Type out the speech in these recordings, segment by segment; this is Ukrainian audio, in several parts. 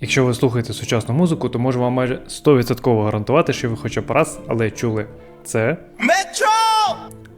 Якщо ви слухаєте сучасну музику, то можу вам майже 100% гарантувати, що ви хоча б раз, але чули це Metro!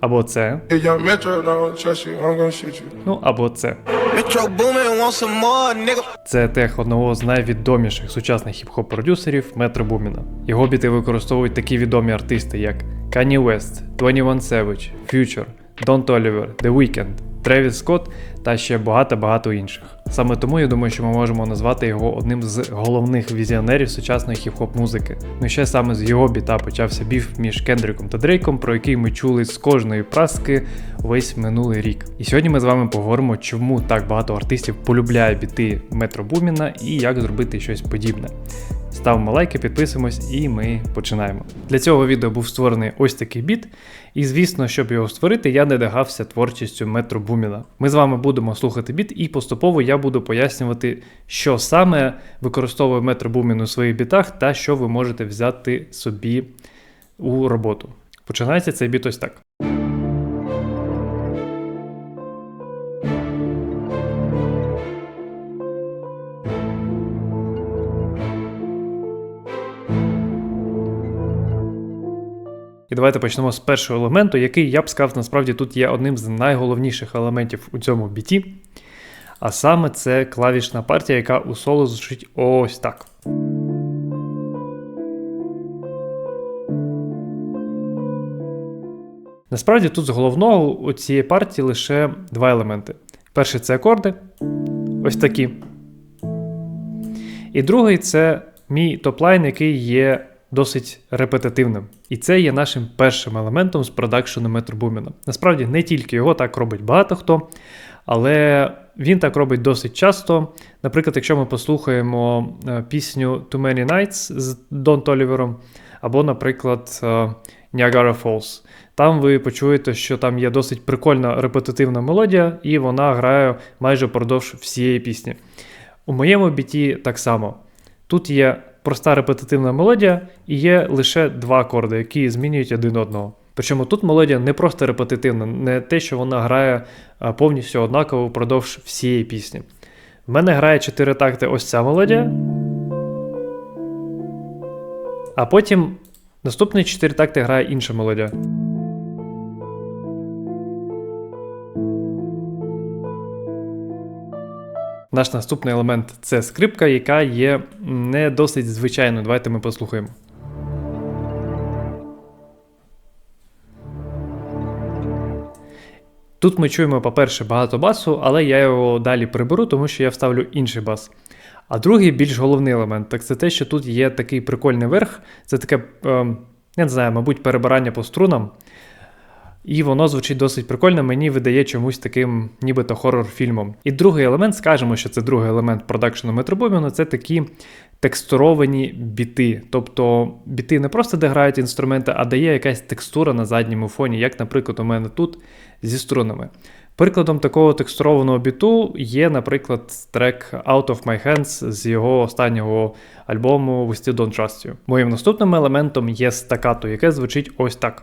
або це, If young Metro don't I'm gonna shoot you. ну або це. Metro booming, want some more, nigga. Це тех одного з найвідоміших сучасних хіп-хоп продюсерів Метро Буміна. Його біти використовують такі відомі артисти, як Kanye West, 21 Savage, Future, Don Toliver, The Weeknd, Тревіс Скотт та ще багато-багато інших. Саме тому я думаю, що ми можемо назвати його одним з головних візіонерів сучасної хіп-хоп музики. Ну ще саме з його біта почався біф між Кендриком та Дрейком, про який ми чули з кожної праски весь минулий рік. І сьогодні ми з вами поговоримо, чому так багато артистів полюбляє біти Метро Буміна і як зробити щось подібне. Ставимо лайки, підписуємось і ми починаємо. Для цього відео був створений ось такий біт, і звісно, щоб його створити, я не догався творчістю Метро Буміна. Ми з вами будемо слухати біт, і поступово я буду пояснювати, що саме використовує Метро Бумін у своїх бітах та що ви можете взяти собі у роботу. Починається цей біт ось так. Давайте почнемо з першого елементу, який я б сказав, насправді тут є одним з найголовніших елементів у цьому біті. А саме це клавішна партія, яка у соло звучить ось так. Насправді тут з головного у цієї партії лише два елементи. Перший це акорди, ось такі. І другий це мій топлайн, який є досить репетитивним. І це є нашим першим елементом з продакшену Метро Буміна. Насправді не тільки його так робить багато хто, але він так робить досить часто. Наприклад, якщо ми послухаємо е, пісню Too Many Nights з Дон Толівером, або, наприклад, е, Niagara Falls. Там ви почуєте, що там є досить прикольна репетитивна мелодія, і вона грає майже впродовж всієї пісні. У моєму біті так само. Тут є проста репетитивна мелодія і є лише два акорди, які змінюють один одного. Причому тут мелодія не просто репетитивна, не те, що вона грає повністю однаково впродовж всієї пісні. В мене грає чотири такти ось ця мелодія. А потім наступні 4 такти грає інша мелодія. Наш наступний елемент це скрипка, яка є не досить звичайною. Давайте ми послухаємо. Тут ми чуємо, по-перше, багато басу, але я його далі приберу, тому що я вставлю інший бас. А другий більш головний елемент так це те, що тут є такий прикольний верх. Це таке, е, я не знаю, мабуть, перебирання по струнам. І воно звучить досить прикольно, мені видає чомусь таким, нібито хорор-фільмом. І другий елемент, скажемо, що це другий елемент продакшену Метробоміну, це такі текстуровані біти. Тобто біти не просто де грають інструменти, а дає якась текстура на задньому фоні, як, наприклад, у мене тут зі струнами. Прикладом такого текстурованого біту є, наприклад, трек Out of My Hands з його останнього альбому We Still Don't Trust You. Моїм наступним елементом є стакато, яке звучить ось так.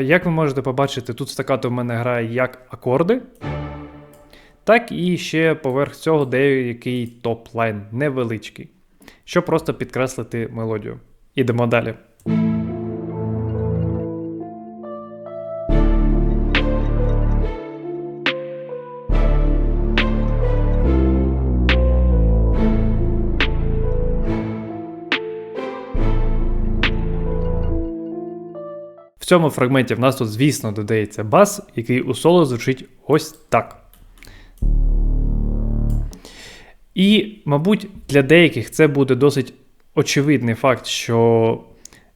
Як ви можете побачити, тут стакато в мене грає як акорди, так і ще поверх цього деякий топ-лайн невеличкий, щоб просто підкреслити мелодію. Ідемо далі. Цьому фрагменті в нас тут, звісно, додається бас, який у соло звучить ось так. І, мабуть, для деяких це буде досить очевидний факт, що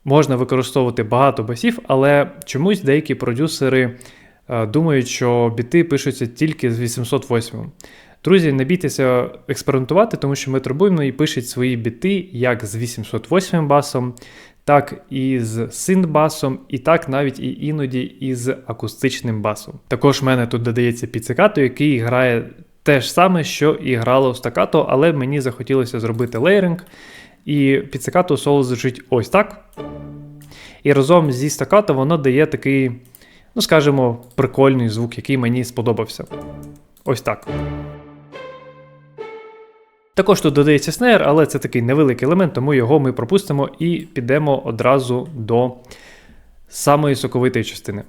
можна використовувати багато басів, але чомусь деякі продюсери е, думають, що біти пишуться тільки з 808. Друзі, не бійтеся експериментувати, тому що Метробуйно і пишуть свої біти як з 808 басом, так і з синт-басом, і так навіть і іноді із акустичним басом. Також в мене тут додається піцикато, який грає те ж саме, що і грало стакато, але мені захотілося зробити лейринг. І піцикато соло звучить ось так. І разом зі стакато воно дає такий ну скажімо, прикольний звук, який мені сподобався. Ось так. Також тут додається снейр, але це такий невеликий елемент, тому його ми пропустимо і підемо одразу до самої соковитої частини.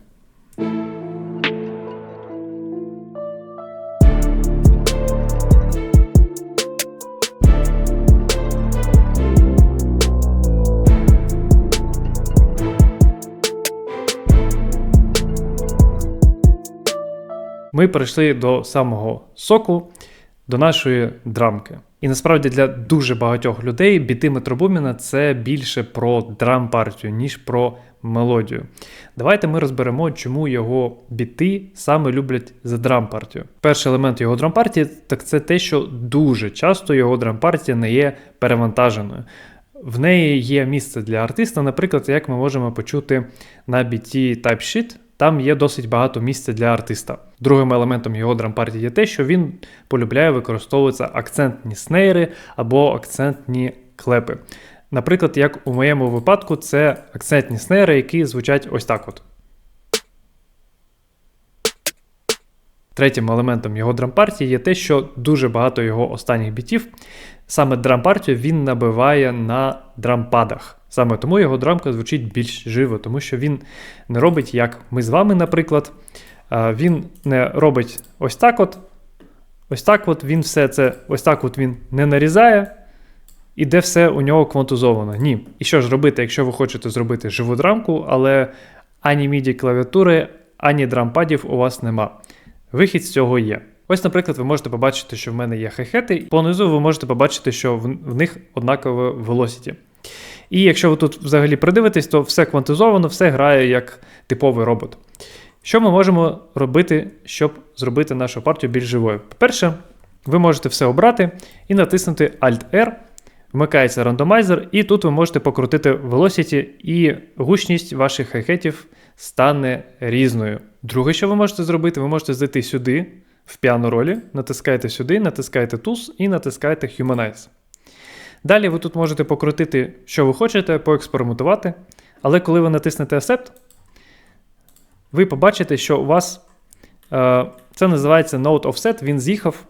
Ми прийшли до самого соку, до нашої драмки. І насправді для дуже багатьох людей біти Метробуміна це більше про драм-партію, ніж про мелодію. Давайте ми розберемо, чому його біти саме люблять за драм-партію. Перший елемент його драм-партії так це те, що дуже часто його драм-партія не є перевантаженою. В неї є місце для артиста, наприклад, як ми можемо почути на біті Type Sheet, там є досить багато місця для артиста. Другим елементом його дрампартії є те, що він полюбляє використовуватися акцентні снейри або акцентні клепи. Наприклад, як у моєму випадку, це акцентні снейри, які звучать ось так от. Третім елементом його дрампартії є те, що дуже багато його останніх бітів, саме дрампартію він набиває на дрампадах. Саме тому його драмка звучить більш живо, тому що він не робить, як ми з вами, наприклад. Він не робить ось так от. Ось так от він все це ось так от він не нарізає, і де все у нього квантузовано. Ні. І що ж робити, якщо ви хочете зробити живу драмку, але ані міді клавіатури, ані дрампадів у вас нема. Вихід з цього є. Ось, наприклад, ви можете побачити, що в мене є хай-хети. Понизу ви можете побачити, що в, в них однакове velocity. І якщо ви тут взагалі придивитесь, то все квантизовано, все грає як типовий робот. Що ми можемо робити, щоб зробити нашу партію більш живою? По-перше, ви можете все обрати і натиснути Alt-R, вмикається рандомайзер, і тут ви можете покрутити velocity, і гучність ваших хай-хетів стане різною. Друге, що ви можете зробити, ви можете зайти сюди, в піано ролі, натискаєте сюди, натискаєте Tools і натискаєте Humanize. Далі ви тут можете покрутити, що ви хочете, поекспериментувати. Але коли ви натиснете Accept, ви побачите, що у вас е, це називається Note Offset, він з'їхав,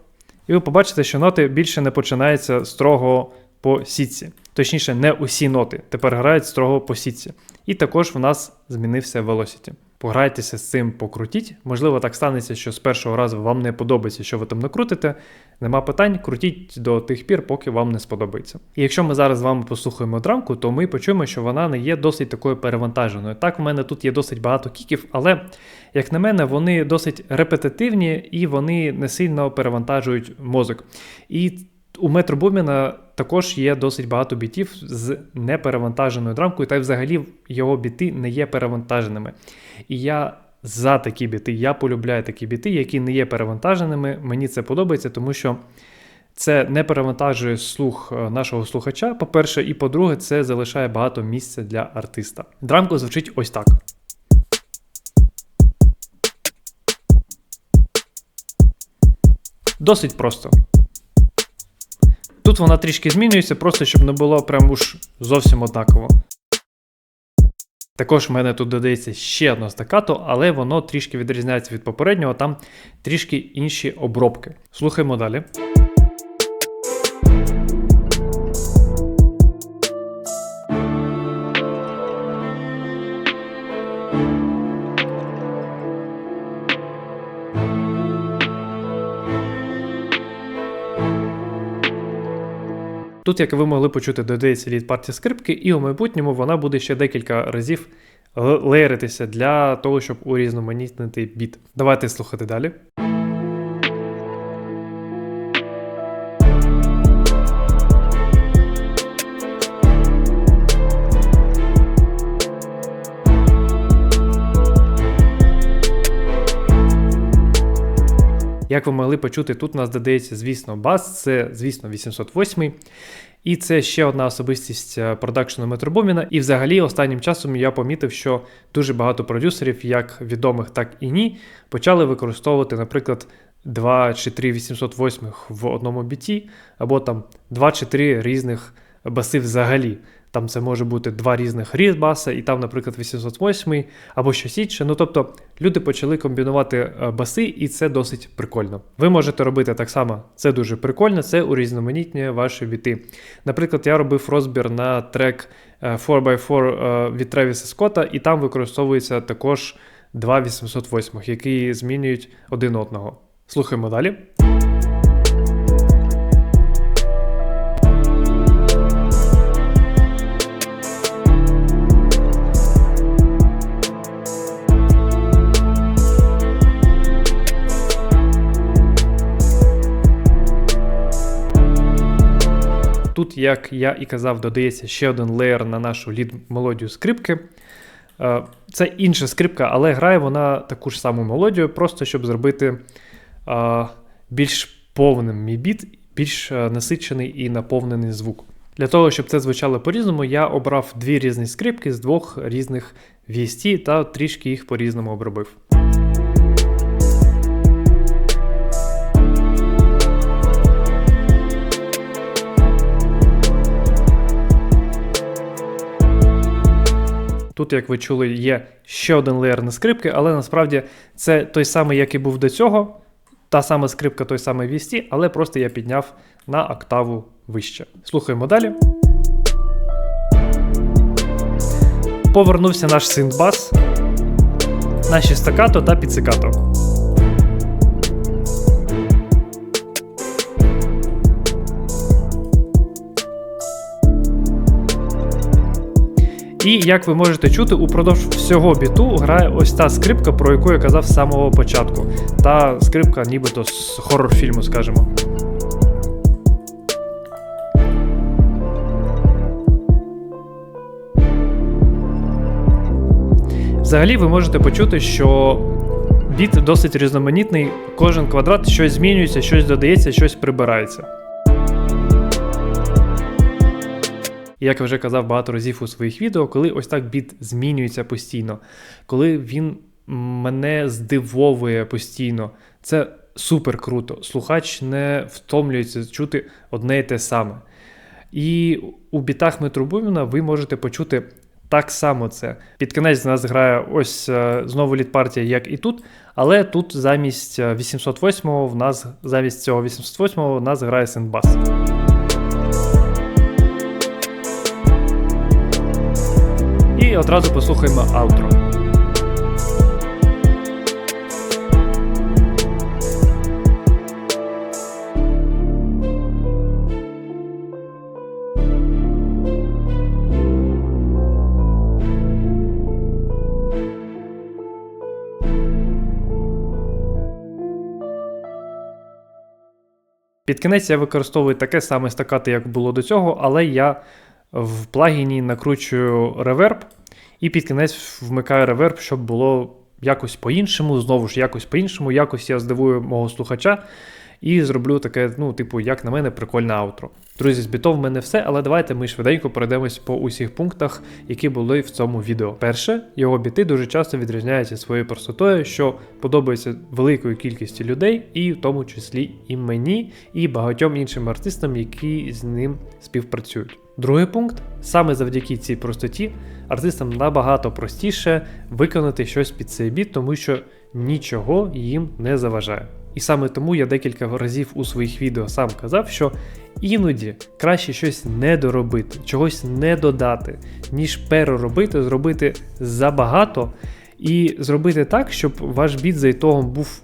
і ви побачите, що ноти більше не починаються строго по сітці. Точніше, не усі ноти тепер грають строго по сітці. І також в нас змінився Velocity. Пограйтеся з цим, покрутіть. Можливо, так станеться, що з першого разу вам не подобається, що ви там накрутите. Нема питань, крутіть до тих пір, поки вам не сподобається. І якщо ми зараз з вами послухаємо драмку, то ми почуємо, що вона не є досить такою перевантаженою. Так, в мене тут є досить багато кіків, але, як на мене, вони досить репетитивні і вони не сильно перевантажують мозок. І у Метро Буміна також є досить багато бітів з неперевантаженою драмкою, та й взагалі його біти не є перевантаженими. І я за такі біти, я полюбляю такі біти, які не є перевантаженими. Мені це подобається, тому що це не перевантажує слух е, нашого слухача, по-перше, і по-друге, це залишає багато місця для артиста. Драмка звучить ось так. Досить просто. Тут вона трішки змінюється, просто щоб не було прям уж зовсім однаково. Також в мене тут додається ще одне стакато, але воно трішки відрізняється від попереднього, там трішки інші обробки. Слухаємо далі. Тут, як ви могли почути, додається лід партія скрипки, і у майбутньому вона буде ще декілька разів л- леєритися для того, щоб урізноманітнити біт. Давайте слухати далі. Як ви могли почути, тут у нас додається, звісно, бас, це, звісно, 808. І це ще одна особистість е, продакшену Метробуміна. І взагалі останнім часом я помітив, що дуже багато продюсерів, як відомих, так і ні, почали використовувати, наприклад, 2 чи 3 808 в одному біті, або там 2 чи 3 різних баси взагалі. Там це може бути два різних різ-баса, і там, наприклад, 808 або щось інше. Ну тобто люди почали комбінувати е, баси, і це досить прикольно. Ви можете робити так само, це дуже прикольно, це урізноманітнює ваші біти. Наприклад, я робив розбір на трек е, 4x4 е, від Тревіса Скотта, і там використовується також два 808, які змінюють один одного. Слухаємо далі. Тут, як я і казав, додається ще один леєр на нашу лід-мелодію скрипки. Е, Це інша скрипка, але грає вона таку ж саму мелодію, просто щоб зробити е, більш повним мій біт, більш е, насичений і наповнений звук. Для того, щоб це звучало по-різному, я обрав дві різні скрипки з двох різних VST та трішки їх по-різному обробив. Тут, як ви чули, є ще один леєр на скрипки, але насправді це той самий, як і був до цього. Та сама скрипка, той самий VST, але просто я підняв на октаву вище. Слухаємо далі. Повернувся наш синтбас, наші стакато та піцикато. І як ви можете чути, упродовж всього біту грає ось та скрипка, про яку я казав з самого початку. Та скрипка, нібито з хоррор-фільму, скажімо. Взагалі, ви можете почути, що біт досить різноманітний, кожен квадрат щось змінюється, щось додається, щось прибирається. І Як я вже казав багато разів у своїх відео, коли ось так біт змінюється постійно, коли він мене здивовує постійно, це супер круто. Слухач не втомлюється чути одне і те саме. І у бітах Метрубуміна ви можете почути так само це. Під кінець в нас грає ось е, знову лід-партія, як і тут, але тут замість е, 808 в нас замість цього 808 в нас грає синбас. І одразу послухаємо аутро. Під кінець я використовую таке саме стакати, як було до цього, але я в плагіні накручую реверб і під кінець вмикаю реверб, щоб було якось по-іншому, знову ж якось по-іншому, якось я здивую мого слухача і зроблю таке, ну, типу, як на мене, прикольне аутро. Друзі, з бітом в мене все, але давайте ми швиденько пройдемось по усіх пунктах, які були в цьому відео. Перше, його біти дуже часто відрізняються своєю простотою, що подобається великої кількості людей, і в тому числі і мені, і багатьом іншим артистам, які з ним співпрацюють. Другий пункт саме завдяки цій простоті артистам набагато простіше виконати щось під цей біт, тому що нічого їм не заважає. І саме тому я декілька разів у своїх відео сам казав, що іноді краще щось не доробити, чогось не додати, ніж переробити, зробити забагато і зробити так, щоб ваш біт за ітогом був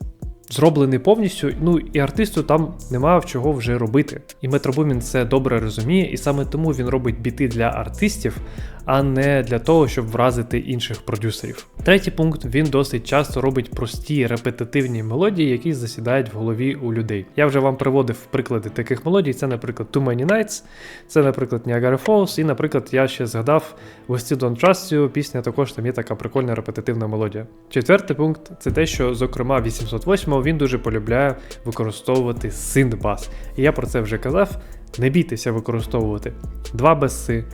зроблений повністю, ну і артисту там нема в чого вже робити. І Метро Бумін це добре розуміє, і саме тому він робить біти для артистів, а не для того, щоб вразити інших продюсерів. Третій пункт він досить часто робить прості репетитивні мелодії, які засідають в голові у людей. Я вже вам приводив приклади таких мелодій. Це, наприклад, Too Many Nights, це, наприклад, Niagara Falls, і, наприклад, я ще згадав We Still Don't Trust You, пісня також там є така прикольна репетитивна мелодія. Четвертий пункт це те, що, зокрема, 808 він дуже полюбляє використовувати синт-бас. І я про це вже казав. Не бійтеся використовувати два баси,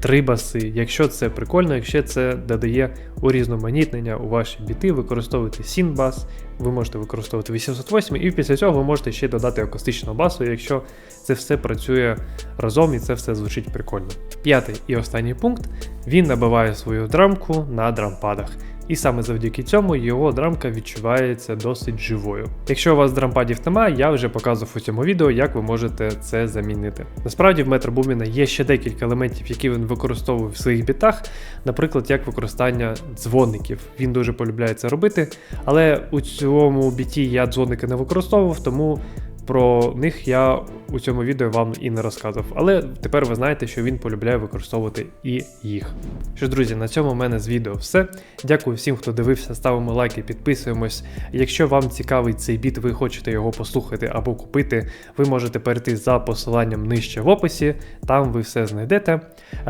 три баси. Якщо це прикольно, якщо це додає урізноманітнення у ваші біти, використовуйте сін бас, ви можете використовувати 808, і після цього ви можете ще додати акустичного басу, якщо це все працює разом і це все звучить прикольно. П'ятий і останній пункт він набиває свою драмку на дрампадах. І саме завдяки цьому його драмка відчувається досить живою. Якщо у вас дрампадів немає, я вже показував у цьому відео, як ви можете це замінити. Насправді в Метро Буміна є ще декілька елементів, які він використовує в своїх бітах, наприклад, як використання дзвоників. Він дуже полюбляє це робити, але у цьому біті я дзвоники не використовував, тому про них я у цьому відео вам і не розказував. Але тепер ви знаєте, що він полюбляє використовувати і їх. Що ж, друзі, на цьому в мене з відео все. Дякую всім, хто дивився, ставимо лайки, підписуємось. Якщо вам цікавий цей біт, ви хочете його послухати або купити, ви можете перейти за посиланням нижче в описі, там ви все знайдете.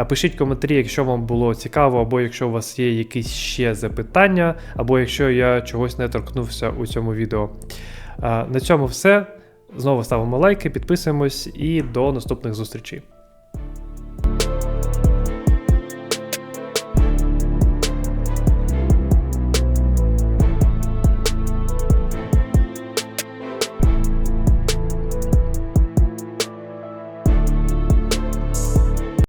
Пишіть коментарі, якщо вам було цікаво, або якщо у вас є якісь ще запитання, або якщо я чогось не торкнувся у цьому відео. На цьому все. Знову ставимо лайки, підписуємось і до наступних зустрічей.